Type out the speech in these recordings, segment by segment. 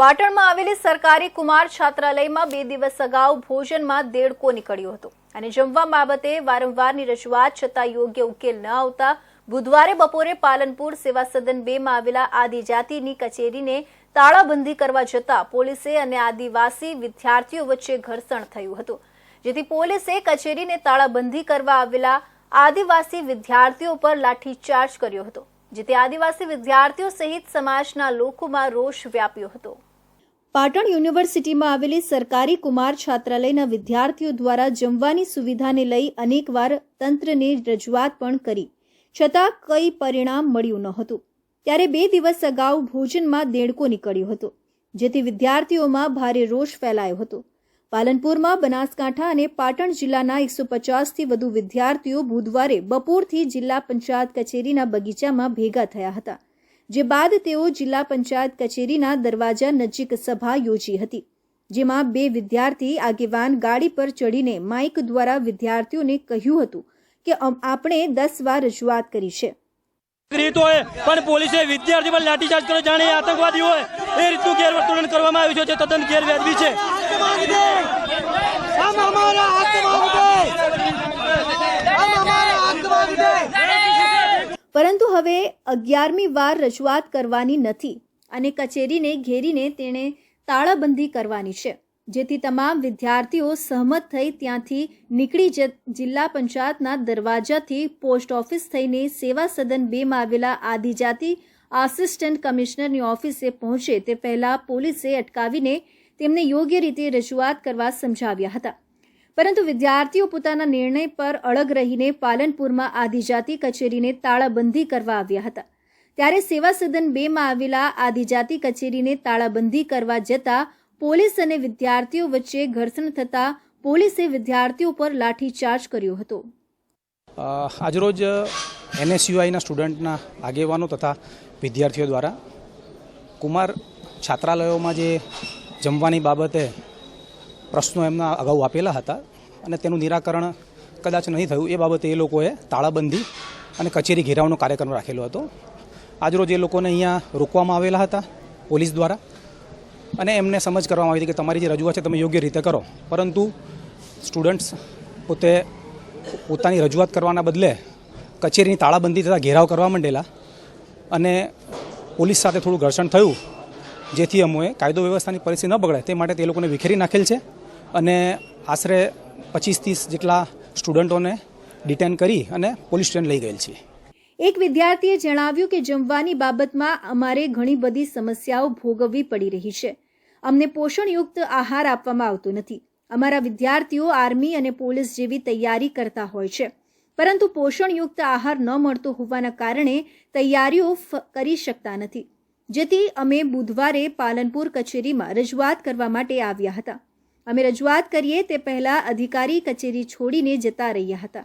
પાટણમાં આવેલી સરકારી કુમાર છાત્રાલયમાં બે દિવસ અગાઉ ભોજનમાં દેડકો નીકળ્યો હતો. અને જમવા બાબતે વારંવારની રજૂઆત છતાં યોગ્ય ઉકેલ ન આવતા બુધવારે બપોરે પાલનપુર સેવા સદન બેમાં આવેલા આદિજાતિની કચેરીને તાળાબંધી કરવા જતા પોલીસે અને આદિવાસી વિદ્યાર્થીઓ વચ્ચે ઘર્ષણ થયું હતું. જેથી પોલીસે કચેરીને તાળાબંધી કરવા આવેલા આદિવાસી વિદ્યાર્થીઓ પર લાઠીચાર્જ કર્યો હતો, જેથી આદિવાસી વિદ્યાર્થીઓ સહિત સમાજના લોકોમાં રોષ વ્યાપ્યો હતો. પાટણ યુનિવર્સિટીમાં આવેલી સરકારી કુમાર છાત્રાલયના વિદ્યાર્થીઓ દ્વારા જમવાની સુવિધાને લઈ અનેકવાર તંત્રને રજૂઆત પણ કરી. છતાં કંઈ પરિણામ મળ્યું ન હતું. ત્યારે બે દિવસ અગાઉ ભોજનમાં દેડકો નીકળ્યો હતો, જેથી વિદ્યાર્થીઓમાં ભારે રોષ ફેલાયો હતો. પાલનપુરમાં બનાસકાંઠા અને પાટણ જિલ્લાના એકસો પચાસથી વધુ વિદ્યાર્થીઓ બુધવારે બપોરથી જિલ્લા પંચાયત કચેરીના બગીચામાં ભેગા થયા હતા. જે બાદ તેઓ જિલ્લા પંચાયત કચેરીના દરવાજા નજીક સભા યોજી હતી જેમાં બે વિદ્યાર્થી આગેવાન ગાડી પર ચડીને માઇક દ્વારા વિદ્યાર્થીઓને કહ્યું હતું કે આપણે દસ વાર રજૂઆત કરી છે. પણ પોલીસે વિદ્યાર્થી પર લાઠીચાર્જ કર્યો જાણે આતંકવાદી હોય એ રીતનું ગેરવર્તન કરવામાં આવ્યું છે જે તદ્દન ગેરવ્યાજબી છે. પરંતુ હવે અગિયારમી વાર રજૂઆત કરવાની નથી અને કચેરીને ઘેરીને તેણે તાળાબંધી કરવાની છે, જેથી તમામ વિદ્યાર્થીઓ સહમત થઈ ત્યાંથી નીકળી જિલ્લા પંચાયતના દરવાજાથી પોસ્ટ ઓફિસ થઈને સેવા સદન બેમાં આવેલા આદિજાતિ આસિસ્ટન્ટ કમિશનરની ઓફિસે પહોંચે તે પહેલા પોલીસે અટકાવીને તેમને યોગ્ય રીતે રજૂઆત કરવા સમજાવ્યા હતા. પરંતુ વિદ્યાર્થીઓ પોતાના નિર્ણય પર અળગ રહીને પાલનપુરમાં આદિજાતિ કચેરીને તાળાબંધી કરવા આવ્યા હતા. ત્યારે સેવા સદન બેમાં આવેલા આદિજાતિ કચેરીને તાળાબંધી કરવા જતા પોલીસ અને વિદ્યાર્થીઓ વચ્ચે ઘર્ષણ થતા પોલીસે વિદ્યાર્થીઓ પર લાઠીચાર્જ કર્યો હતો. આજરોજ એનએસયુઆઈના સ્ટુડન્ટના આગેવાનો તથા વિદ્યાર્થીઓ દ્વારા કુમાર છાત્રાલયોમાં જે જમવાની બાબતે પ્રશ્નો એમના અગાઉ આપેલા હતા અને તેનું નિરાકરણ કદાચ નહીં થયું એ બાબતે એ લોકોએ તાળાબંધી અને કચેરી ઘેરાવનો કાર્યક્રમ રાખેલો હતો. આજરોજ એ લોકોને અહીંયા રોકવામાં આવેલા હતા પોલીસ દ્વારા અને એમને સમજ કરવામાં આવી હતી કે તમારી જે રજૂઆત છે તમે યોગ્ય રીતે કરો. પરંતુ સ્ટુડન્ટ્સ પોતે પોતાની રજૂઆત કરવાના બદલે કચેરીની તાળાબંધી તથા ઘેરાવ કરવા માંડેલા અને પોલીસ સાથે થોડું ઘર્ષણ થયું, જેથી અમોએ કાયદો વ્યવસ્થાની પરિસ્થિતિ ન બગડે તે માટે તે લોકોને વિખેરી નાખેલ છે. અને આશરે પચીસ ત્રીસ જેટલા સ્ટુડન્ટોને ડિટેન કરી અને પોલીસ સ્ટેશન લઈ ગયેલ છે એક વિદ્યાર્થીએ જણાવ્યું કે જમવાની બાબતમાં અમારે ઘણી બધી સમસ્યાઓ ભોગવવી પડી રહી છે. અમને પોષણયુક્ત આહાર આપવામાં આવતો નથી. અમારા વિદ્યાર્થીઓ આર્મી અને પોલીસ જેવી તૈયારી કરતા હોય છે. પરંતુ પોષણયુક્ત આહાર ન મળતો હોવાના કારણે તૈયારીઓ કરી શકતા નથી. જેથી અમે બુધવારે પાલનપુર કચેરીમાં રજૂઆત કરવા માટે આવ્યા હતા. અમે રજૂઆત કરીએ તે પહેલાં અધિકારી કચેરી છોડીને જતા રહ્યા હતા.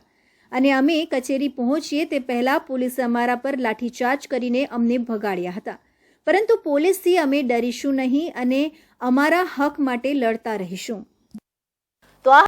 અને અમે કચેરી પહોંચીએ તે પહેલાં પોલીસે અમારા પર લાઠીચાર્જ કરીને અમને ભગાડ્યા હતા. પરંતુ પોલીસથી અમે ડરીશું નહીં અને અમારા હક માટે લડતા રહીશું.